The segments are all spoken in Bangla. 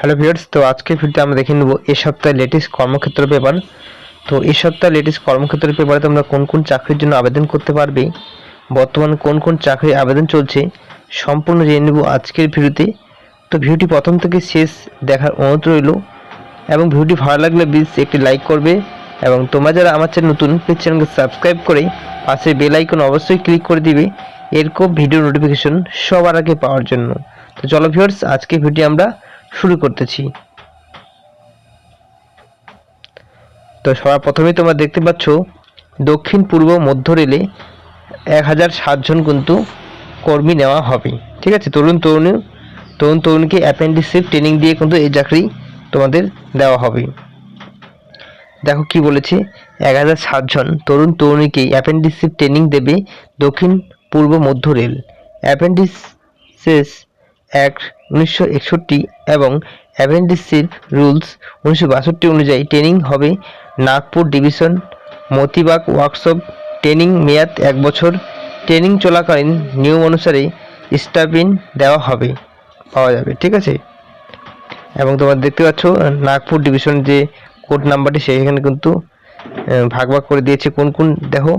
হ্যালো ভিউয়ার্স, তো আজকে ভিডিওতে আমরা দেখে নেব এই সপ্তাহে লেটেস্ট কর্মক্ষেত্র পেপার তো এই সপ্তাহে লেটেস্ট কর্মক্ষেত্র পেপারে তোমরা কোন কোন চাকরির জন্য আবেদন করতে পারবে, বর্তমানে কোন কোন চাকরির আবেদন চলছে, সম্পূর্ণ জেনে নেব আজকের ভিডিওতে। তো ভিডিওটি প্রথম থেকে শেষ দেখার অনুরোধ রইল এবং ভিডিওটি ভালো লাগলে প্লিজ একটি লাইক করবে এবং তোমরা যারা আমার চ্যানেল নতুন প্লিজ চ্যানেলকে সাবস্ক্রাইব করে পাশে বেল আইকন অবশ্যই ক্লিক করে দিবে। এরকম ভিডিও নোটিফিকেশন সবার আগে পাওয়ার জন্য। তো চলো ভিউয়ার্স আজকে ভিডিও আমরা শুরু করতেছি। তো সবার প্রথমেই তোমরা দেখতে পাচ্ছ, দক্ষিণ, পূর্ব, মধ্য রেলে এক হাজার সাতজন কিন্তু কর্মী নেওয়া হবে। ঠিক আছে? তরুণ, তরুণী, তরুণ, তরুণীকে অ্যাপেন্ডিসিভ ট্রেনিং দিয়ে কিন্তু এই চাকরি তোমাদের দেওয়া হবে। দেখো কি বলেছে, এক হাজার সাতজন তরুণ, তরুণীকে অ্যাপেন্ডিসিভ ট্রেনিং দেবে দক্ষিণ, পূর্ব, মধ্য রেল। অ্যাপেন্ডিসেস অ্যাক্ট উনিশশো একষট্টি এবং অ্যাপেন্ডিসির রুলস উনিশশো বাষট্টি অনুযায়ী ট্রেনিং হবে। Nagpur division Motibagh workshop training মেয়াদ এক বছর। ট্রেনিং চলাকালীন নিয়ম অনুসারে স্টাফিন দেওয়া হবে, পাওয়া যাবে, ঠিক আছে? এবং তোমরা দেখতে পাচ্ছ, নাগপুর ডিভিশন যে কোড নাম্বারটি, সেখানে কিন্তু ভাগ ভাগ করে দিয়েছে কোন কোন, দেখো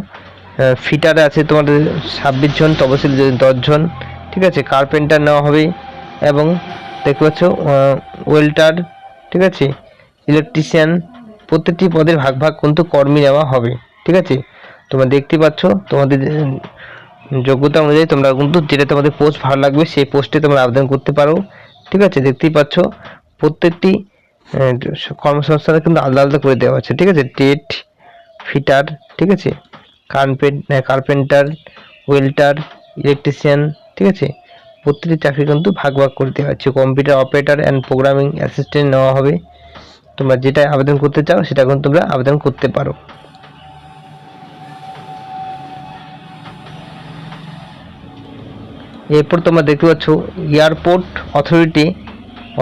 ফিটারে আছে তোমাদের ছাব্বিশ জন, তপশিল দশজন ঠিক আছে? কার্পেন্টার নেওয়া হবে এবং দেখতে পাচ্ছ ওয়েল্টার ঠিক আছে? ইলেকট্রিশিয়ান প্রত্যেকটি পদের ভাগ ভাগ কিন্তু কর্মী নেওয়া হবে, ঠিক আছে? তোমরা দেখতে পাচ্ছ, তোমাদের যোগ্যতা অনুযায়ী তোমরা কিন্তু যেটা তোমাদের পোস্ট ভালো লাগবে, সেই পোস্টে তোমরা আবেদন করতে পারো, ঠিক আছে? দেখতেই পাচ্ছ, প্রত্যেকটি কর্মসংস্থানে কিন্তু আলাদা আলাদা করে দেওয়া আছে, ঠিক আছে? টেট ফিটার ঠিক আছে? কার্পেন কার্পেন্টার ওয়েল্টার ইলেকট্রিশিয়ান ঠিক আছে? প্রত্যেকটি চাকরি কিন্তু ভাগ ভাগ করে দেওয়া হচ্ছে। Computer operator and programming assistant নেওয়া হবে। তোমরা যেটা আবেদন করতে চাও, সেটা কিন্তু তোমরা আবেদন করতে পারো। এরপর তোমরা দেখতে পাচ্ছ এয়ারপোর্ট অথরিটি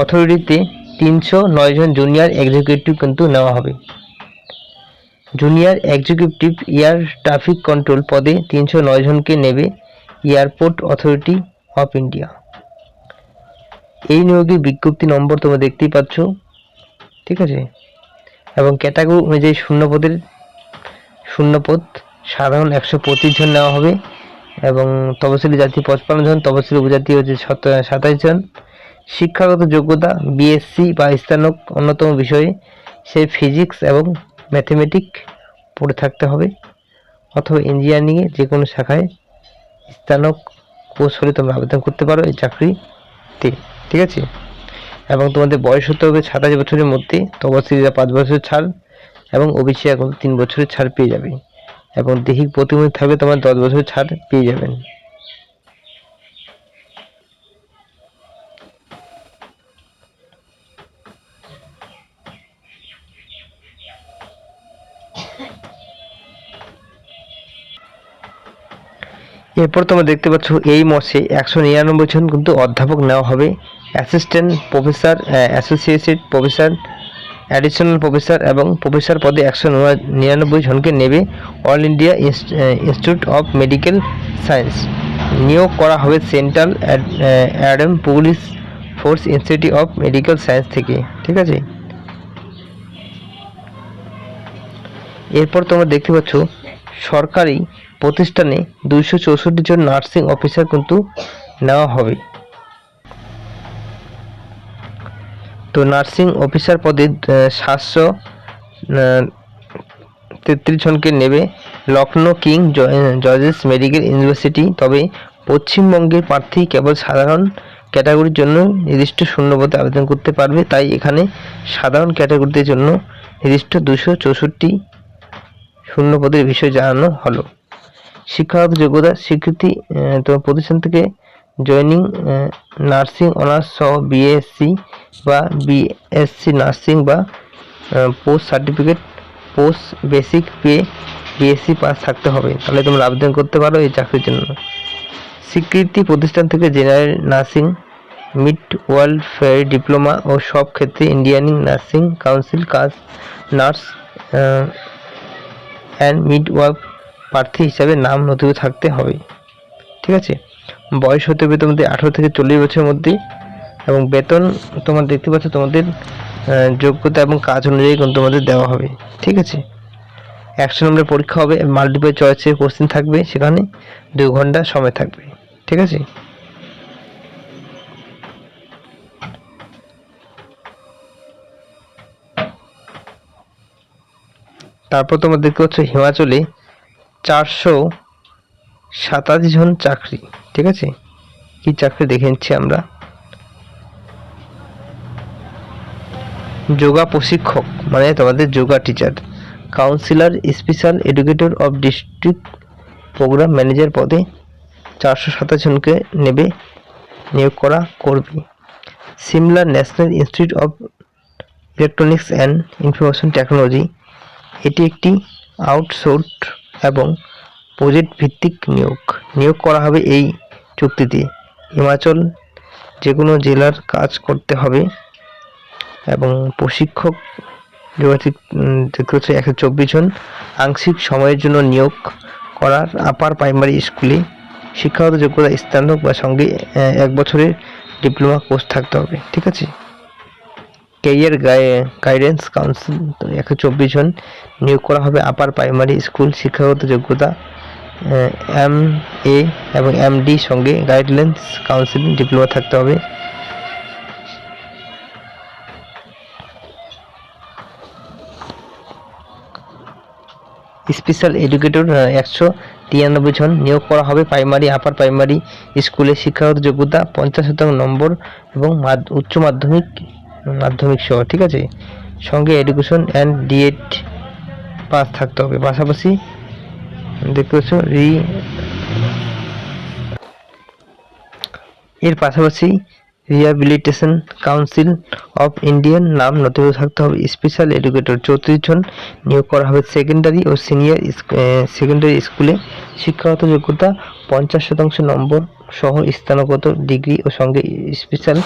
অথরিটিতে তিনশো নয় জন জুনিয়র এক্সিকিউটিভ কিন্তু নেওয়া হবে। Junior executive air traffic control পদে তিনশো নয় জনকে নেবে এয়ারপোর্ট অথরিটি অফ ইন্ডিয়া এই নিয়োগের বিজ্ঞপ্তি নম্বর তোমরা দেখতেই পাচ্ছ, ঠিক আছে? এবং ক্যাটাগরি অনুযায়ী শূন্যপদের, শূন্যপদ সাধারণ একশো পঁচিশ জন নেওয়া হবে এবং তপশিলি জাতি পঁচপান্ন জন তপশিলি উপজাতি হচ্ছে সত- সাতাশ জন। শিক্ষাগত যোগ্যতা বিএসসি বা স্থানক অন্যতম বিষয়ে সে ফিজিক্স এবং ম্যাথমেটিক পড়ে থাকতে হবে। অথবা ইঞ্জিনিয়ারিংয়ে যে কোনো শাখায় স্নাতক কোর্স হলে তোমরা আবেদন করতে পারো এই চাকরিতে, ঠিক আছে? এবং তোমাদের বয়স হতে হবে সাতাশ বছরের মধ্যে তপশিলীরা পাঁচ বছরের ছাড় এবং ওবিসি এখন তিন বছরের ছাড় পেয়ে যাবে। এবং দেহিক প্রতিবন্ধী থাকলে তোমার দশ বছরের ছাড় পেয়ে যাবেন। এরপর তোমরা দেখতে পাচ্ছ এই মাসে একশো নিরানব্বই জন কিন্তু অধ্যাপক নেওয়া হবে। Assistant professor associated professor additional professor এবং প্রফেসর পদে একশো নিরানব্বই জনকে নেবে All India Institute of Medical Science নিয়োগ করা হবে Central Adam Police Force Institute of Medical Science থেকে, ঠিক আছে? এরপর তোমরা দেখতে পাচ্ছ সরকারি প্রতিষ্ঠানে দুইশো চৌষট্টি জন নার্সিং অফিসার কিন্তু নেওয়া হবে। তো নার্সিং অফিসার পদে সাতশো তেত্রিশ জনকে নেবে Lucknow King George's Medical University. তবে পশ্চিমবঙ্গের প্রার্থী কেবল সাধারণ ক্যাটাগরির জন্য নির্দিষ্ট শূন্যপদে আবেদন করতে পারবে, তাই এখানে সাধারণ ক্যাটাগরিদের জন্য নির্দিষ্ট দুশো চৌষট্টি শূন্যপদের বিষয় জানানো হলো। শিক্ষাগত যোগ্যতা, স্বীকৃতি তোমার প্রতিষ্ঠান থেকে জয়েনিং নার্সিং অনার্স সহ বিএসসি বা বিএসসি নার্সিং বা post certificate post basic P BSc pass থাকতে হবে। তাহলে তোমরা আবেদন করতে পারো এই চাকরির জন্য। স্বীকৃতি প্রতিষ্ঠান থেকে general nursing midwifery diploma ও সব ক্ষেত্রে ইন্ডিয়ানিং নার্সিং কাউন্সিল কাজ নার্স অ্যান্ড মিড ওয়ার্ক প্রার্থী হিসাবে নাম নথিভুক্ত থাকতে হবে। ঠিক আছে? বয়স হতে হবে তোমাদের আঠারো থেকে চল্লিশ বছরের মধ্যে এবং বেতন তোমার দেখতে পাচ্ছ তোমাদের যোগ্যতা এবং কাজ অনুযায়ী তোমাদের দেওয়া হবে। ঠিক আছে? একশো নম্বরের পরীক্ষা হবে মাল্টিপল চয়েসের কোশ্চেন থাকবে, সেখানে দু ঘণ্টা সময় থাকবে। ঠিক আছে? তারপর তোমরা দেখতে পাচ্ছ হিমাচলে চারশো সাতাশি জন চাকরি, ঠিক আছে? কি চাকরি দেখে নিচ্ছি আমরা? যোগা প্রশিক্ষক মানে তোমাদের yoga teacher counsellor special educator of district programme manager পদে চারশো সাতাশ জনকে নেবে, নিয়োগ করা করবে। Shimla National Institute of Electronics and Information Technology এটি একটি আউটসোর্স এবং প্রজেক্ট ভিত্তিক নিয়োগ। নিয়োগ করা হবে এই চুক্তিতে। হিমাচল যে কোনো জেলার কাজ করতে হবে এবং প্রশিক্ষক যোগাযোগ দেখতে হচ্ছে একশো চব্বিশ জন। আংশিক সময়ের জন্য নিয়োগ করার আপার প্রাইমারি স্কুলে শিক্ষাগত যোগ্যতা স্নাতক বা সঙ্গে এক বছরের ডিপ্লোমা কোর্স থাকতে হবে। ঠিক আছে? ক্যারিয়ার গাইডেন্স কাউন্সিল তো একশো চব্বিশ জন নিয়োগ করা হবে। আপার প্রাইমারি স্কুল শিক্ষাগত যোগ্যতা এম এ এবং এম ডি সঙ্গে গাইডলাইন্স কাউন্সিলিং ডিপ্লোমা থাকতে হবে। স্পেশাল এডুকেটর একশো তিরানব্বই জন নিয়োগ করা হবে। প্রাইমারি আপার প্রাইমারি স্কুলে শিক্ষাগত যোগ্যতা, পঞ্চাশ শতাংশ নম্বর এবং উচ্চ মাধ্যমিক মাধ্যমিক সহ, ঠিক আছে? সঙ্গে এডুকেশন অ্যান্ড ডিএড পাস থাকতে হবে। পাশাপাশি দেখতে পাচ্ছ রি এর পাশাপাশি রিহ্যাবিলিটেশন কাউন্সিল অফ ইন্ডিয়ান নাম নথিভুক্ত থাকতে হবে। স্পেশাল এডুকেটর চৌত্রিশ জন নিয়োগ করা হবে। সেকেন্ডারি ও সিনিয়র সেকেন্ডারি স্কুলে শিক্ষাগত যোগ্যতা পঞ্চাশ শতাংশ নম্বর সহ স্থানগত ডিগ্রি ও সঙ্গে স্পেশাল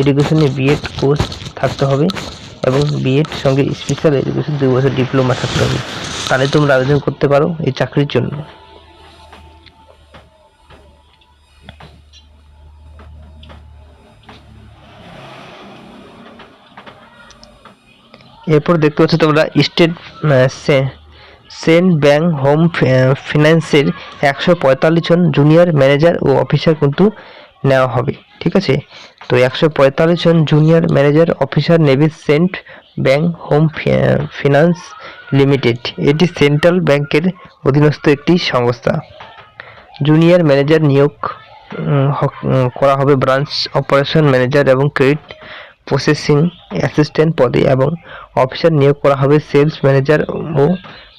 এডুকেশনে বিএড কোর্স থাকতে হবে এবং বিএড সঙ্গে স্পেশাল এডুকেশন দুই বছর ডিপ্লোমা থাকতে হবে। তাহলে তোমরা আবেদন করতে পারো এই চাকরির জন্য। এরপর দেখতে পাচ্ছ তোমরা স্টেট সেন্ট ব্যাংক হোম ফিন্যান্সের একশো পঁয়তাল্লিশ জন জুনিয়র ম্যানেজার ও অফিসার কিন্তু নেওয়া হবে। ঠিক আছে? তো একশো পঁয়তাল্লিশ জন জুনিয়র ম্যানেজার অফিসার নেবে Cent Bank Home Finance Limited এটি সেন্ট্রাল ব্যাংকের অধীনস্থ একটি সংস্থা। জুনিয়র ম্যানেজার নিয়োগ করা হবে ব্রাঞ্চ অপারেশন ম্যানেজার এবং ক্রেডিট প্রসেসিং অ্যাসিস্ট্যান্ট পদে এবং অফিসার নিয়োগ করা হবে সেলস ম্যানেজার ও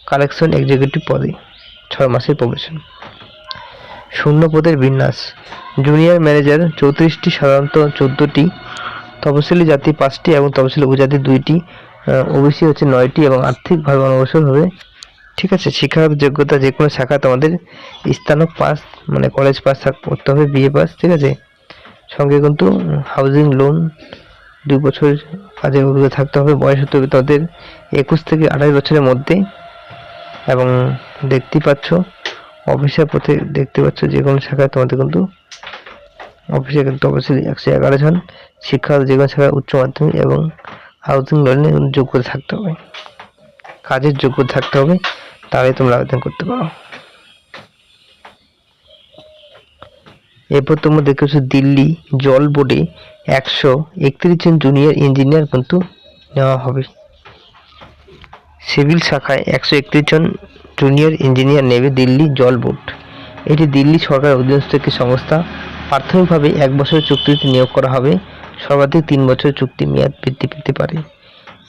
কালেকশন এক্সিকিউটিভ পদে। ছয় মাসের প্রবেশন শূন্য পদের বিন্যাস। জুনিয়র ম্যানেজার চৌত্রিশটি, সাধারণত চোদ্দোটি তপশিলি জাতি পাঁচটি এবং তপশিলি উপজাতি দুইটি ওবিসি হচ্ছে নয়টি এবং আর্থিকভাবে অনগ্রসর হবে। ঠিক আছে, শিক্ষাগত যোগ্যতা যে কোনো শাখা তোমাদের স্থানক পাস মানে কলেজ পাস করতে হবে, বিএ পাস, ঠিক আছে? সঙ্গে কিন্তু হাউজিং লোন দুই বছর কাজের অভিজ্ঞতা থাকতে হবে, বয়স হতে হবে তাদের একুশ থেকে আঠাশ বছরের মধ্যে এবং দেখতেই পাচ্ছ অফিসের পথে দেখতে পাচ্ছ যে কোনো শাখায় তোমাদের কিন্তু অফিসে কিন্তু অবশ্যই একশো এগারো জন শিক্ষাগত যে কোনো শাখায় উচ্চ মাধ্যমিক এবং হাউজিং লোনের যোগ্যতা থাকতে হবে। কাজের যোগ্যতা থাকতে হবে, তাহলে তোমরা আবেদন করতে পারো। এরপর তোমরা দেখতে পাচ্ছ দিল্লি জল বোর্ডে একশো একত্রিশ জন জুনিয়র ইঞ্জিনিয়ার কিন্তু নেওয়া হবে। সিভিল শাখায় একশো একত্রিশ জন জুনিয়র ইঞ্জিনিয়ার নেবে দিল্লি জল বোর্ড এটি দিল্লি সরকারের অধীনস্থ একটি সংস্থা। প্রাথমিকভাবে এক বছরের চুক্তিতে নিয়োগ করা হবে। সর্বাধিক তিন বছর চুক্তি মেয়াদ বৃদ্ধি পেতে পারে।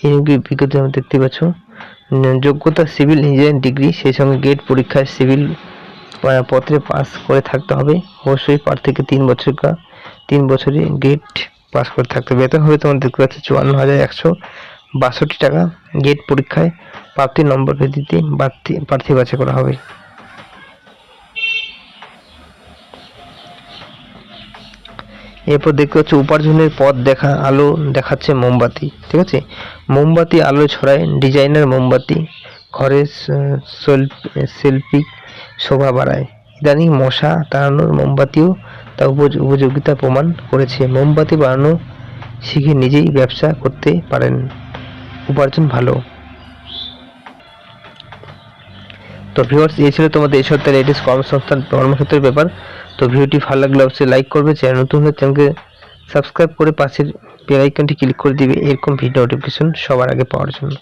এই বিজ্ঞপ্তি আমরা দেখতে পাচ্ছ যোগ্যতা সিভিল ইঞ্জিনিয়ারিং ডিগ্রি, সেই সঙ্গে গেট পরীক্ষায় সিভিল পত্রে পাস করে থাকতে হবে। অবশ্যই প্রার্থীকে তিন বছর তিন বছরে গেট পাস করে থাকতে হবে। বেতন হবে তোমার দেখতে পাচ্ছ, চুয়ান্ন হাজার একশো বাষট্টি টাকা। গেট পরীক্ষায় প্রাপ্তি নম্বর ভিত্তিতে প্রার্থী প্রার্থী বাছাই করা হবে। এরপর দেখতে পাচ্ছ উপার্জনের পথ দেখা, আলো দেখাচ্ছে মোমবাতি, ঠিক আছে? মোমবাতি আলো ছড়ায়, ডিজাইনার মোমবাতি ঘরের সেলফি শোভা বাড়ায়। ইদানিং মশা তাড়ানোর মোমবাতিও তা উপয- উপযোগিতা প্রমাণ করেছে। মোমবাতি বানানো শিখে নিজেই ব্যবসা করতে পারেন। উপার্জন ভালো। তো ভিউয়ার্স এই ছিল তোমাদের এই সপ্তাহে লেটেস্ট কর্মসংস্থান কর্মক্ষেত্রের ব্যাপার। তো ভিডিওটি ভালো লাগলে অবশ্যই লাইক করবে চ্যানেল নতুন হলে চ্যানেলকে সাবস্ক্রাইব করে পাশের বেল আইকনটি ক্লিক করে দিবে, এরকম ভিডিও নোটিফিকেশন সবার আগে পাওয়ার জন্য।